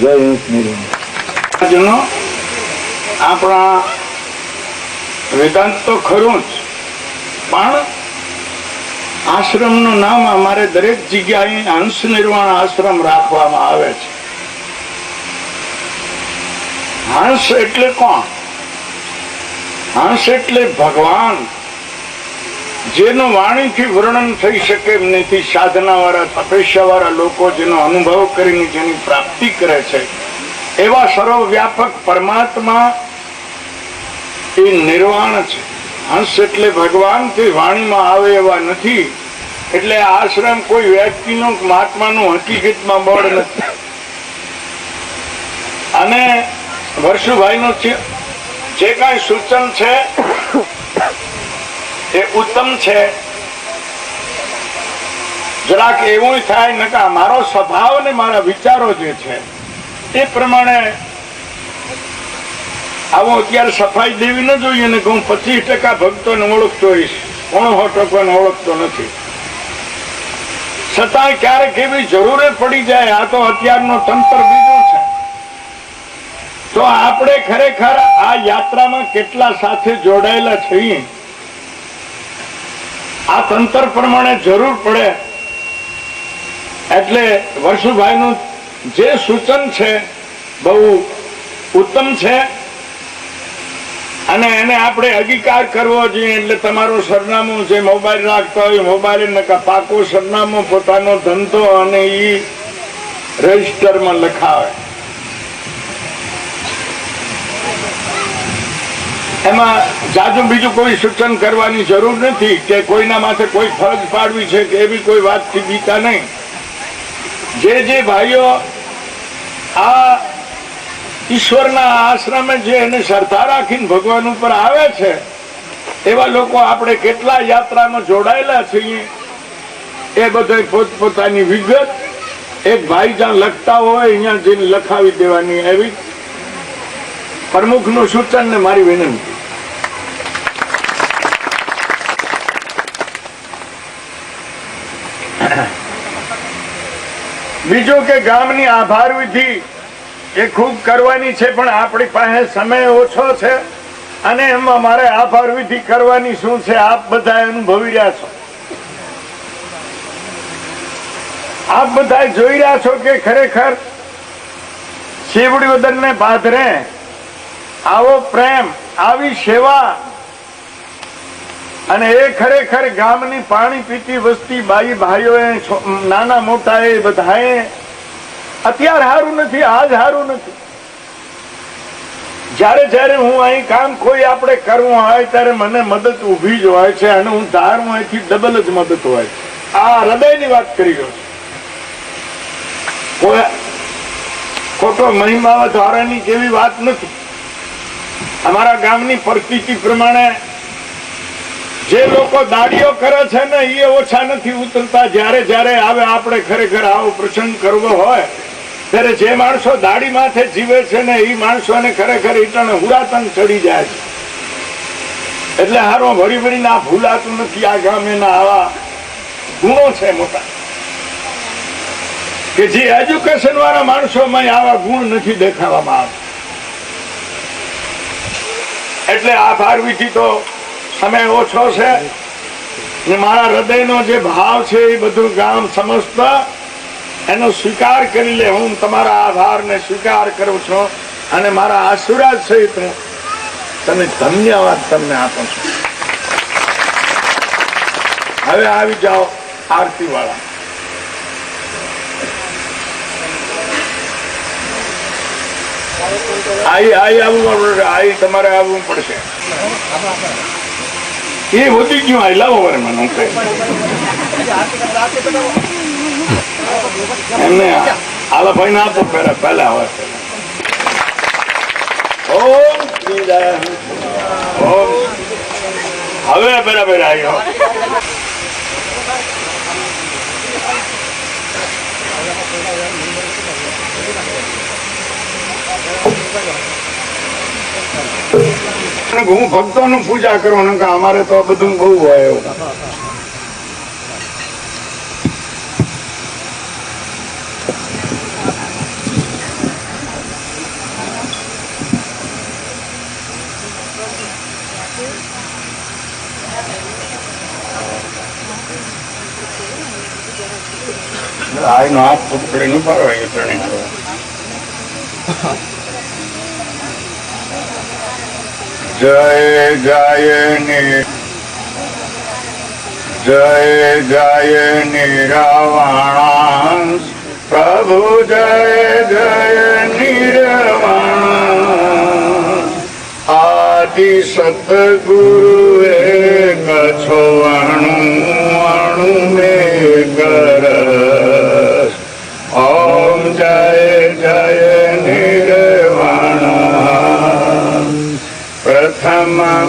જય આપણા વેદાંત તો ખરું જ, પણ આશ્રમનું નામ અમારે દરેક જગ્યાએ અંશ નિર્વાણ આશ્રમ રાખવામાં આવે છે. હંસ એટલે કોણ? હંસ એટલે ભગવાન. જેનું વાણીથી વર્ણન થઈ શકે એમ નથી સાધનાવાળા લોકો જેનો અનુભવ કરીને જેની પ્રાપ્તિ કરે છે. એવા સર્વવ્યાપક પરમાત્મા એ નિર્વાણ છે. હંસ એટલે ભગવાનથી વાણીમાં આવે એવા નથી. એટલે આશ્રમ કોઈ વ્યક્તિનું, મહાત્માનું હકીકતમાં બળ નથી. અને વર્ષુભાઈનું છે જે કાંઈ સૂચન છે એ ઉત્તમ છે. જરાક એવું થાય નકા મારો સ્વભાવ ને મારા વિચારો જે છે, એ પ્રમાણે આવો અત્યારે સફાઈ દેવી ન જોઈએ ને હું પચીસ ટકા ભક્તોને ઓળખતો હોઈશ. પોણો ટકાને ઓળખતો નથી. છતાં ક્યારેક એવી જરૂર પડી જાય, આ તો અત્યારનો તંત્ર બીજું છે. તો આપણે ખરેખર આ યાત્રામાં કેટલા સાથે જોડાયેલા છીએ? આ તંત્ર પ્રમાણે જરૂર પડે. એટલે વર્ષુભાઈનું જે સૂચન છે, બહુ ઉત્તમ છે. અને એને આપણે અંગીકાર કરવો જોઈએ, એટલે તમારું સરનામું જે મોબાઈલ રાખતા હોય, મોબાઈલ પાકું સરનામું, પોતાનો ધંધો અને એ રજિસ્ટરમાં લખાવે. એમાં જાજુ બીજું કોઈ સૂચન કરવાની જરૂર નથી કે કોઈના માથે કોઈ ફરજ પાડવી છે કે એવી કોઈ વાતથી બીતા નહીં. જે જે ભાઈઓ આ ઈશ્વરના આશ્રમે જે એને શ્રદ્ધા રાખીને ભગવાન ઉપર આવે છે, એવા લોકો આપણે કેટલા યાત્રામાં જોડાયેલા છીએ, એ બધા પોતપોતાની વિગત એક ભાઈ જ્યાં લખતા હોય અહીંયા જઈને લખાવી દેવાની એવી પ્રમુખનું સૂચન ને મારી વિનંતી. બીજું કે ગામની આભાર વિધિ એ ખૂબ કરવાની છે, પણ આપણી પાસે સમય ઓછો છે અને એમાં મારે આભાર વિધિ કરવાની શું છે, આપ બધા અનુભવી રહ્યા છો. આપ બધા જોઈ રહ્યા છો કે ખરેખર શિવડી ઉદનને પાથરે આવો પ્રેમ, આવી સેવા અને એ ખરેખર ગામની પાણી પીતી વસ્તી બાઈ ભાઈઓએ નાના મોટા એ બધાએ અત્યાર હારું નથી, આજ હારું નથી. જ્યારે જ્યારે હું અહીં કામ કોઈ આપણે કરવું હોય ત્યારે મને મદદ ઊભી જ હોય છે અને હું ધારું અહીંથી ડબલ જ મદદ હોય છે. આ હૃદયની વાત કરી રહ્યો છું. ખોટો મહિમા દ્વારાની કેવી વાત નથી. અમારા ગામની પરિસ્થિતિ પ્રમાણે જે લોકો દાડીઓ કરે છે ને એ ઓછા નથી ઉતરતા. જ્યારે જ્યારે આવે, આપણે ખરેખર આવો પ્રસંગ કરવો હોય, ત્યારે જે માણસો દાડી માથે જીવે છે ને એ માણસોને ખરેખર ઈટણે હુરાતન ચડી જાય છે. એટલે હારો ભરી ભરીને આ ભૂલાતું નથી, આ ગામે ના આવા ગુણો છે મોટા. કે જે એજ્યુકેશન વાળા માણસોમાં આવા ગુણ નથી દેખાવામાં આવતા. એટલે આ ભારવીથી તો સમય ઓછો છે. ને મારા હૃદયનો જે ભાવ છે એ બધું ગામ સમસ્ત એનો સ્વીકાર કરી લે. હું તમારા આભારને સ્વીકાર કરું છું અને મારા આશીર્વાદ સહિત હું તમે ધન્યવાદ તમને આપું છું. હવે આવી જાઓ આરતી વાળા આઈ આઈ આઈ તમારે આવવું પડશે. ગયું આઈ લાવો વરે મને, હું એમને આલા ભાઈ ના આપો પેલા પહેલા હોય. ઓમ. ઓમ. હવે બરાબર આવ્યો. અને હું ભક્તો નું પૂજા કરું કે અમારે તો બધું બહુ હોય એવું. આનો હાથ પકડી નહીં પાડો એ ત્રણેય. જય જય જય જય નિરવાણા પ્રભુ જય જય નિરવાણા આદિ સતગુરુ કછો અણુ અણુ મે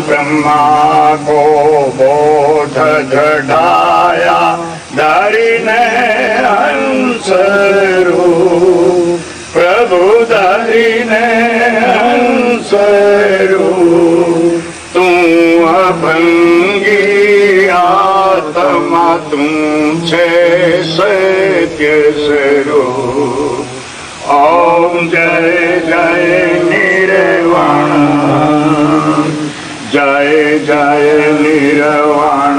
પ્રથમ બ્રહ્મા કો બોધ જડાયા દારીને હંસરૂ પ્રભુ દારીને હંસરૂ તું અભંગી આત્મા તું છે સત્ય સ્વરૂપ ઓમ જય જય નિર્વાણ જય જય નિર્વાણ.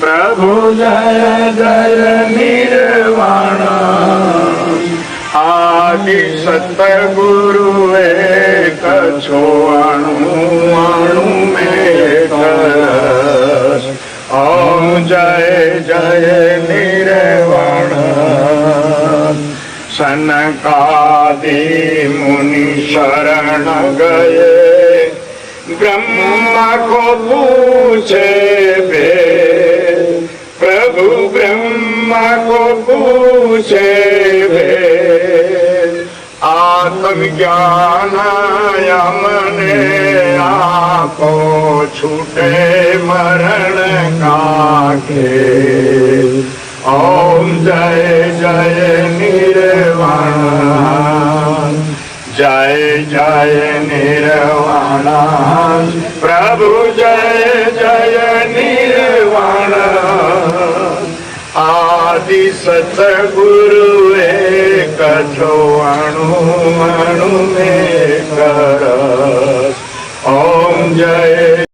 પ્રભુ જય જય નિર્વાણ. આદિ સતગુરુ એક છો અણુ અણુ મેં ઓમ જય જય નિર્વાણ. સનકાદિ મુનિ શરણ ગયે. બ્રહ્મા કો પૂછે બે પ્રભુ બ્રહ્મા કો પૂછે ભે આત્મજ્ઞાન મને આપો છૂટે મરણ આદિ સતગુરુ એક છો અણુ અણુ મે કર ઓમ જય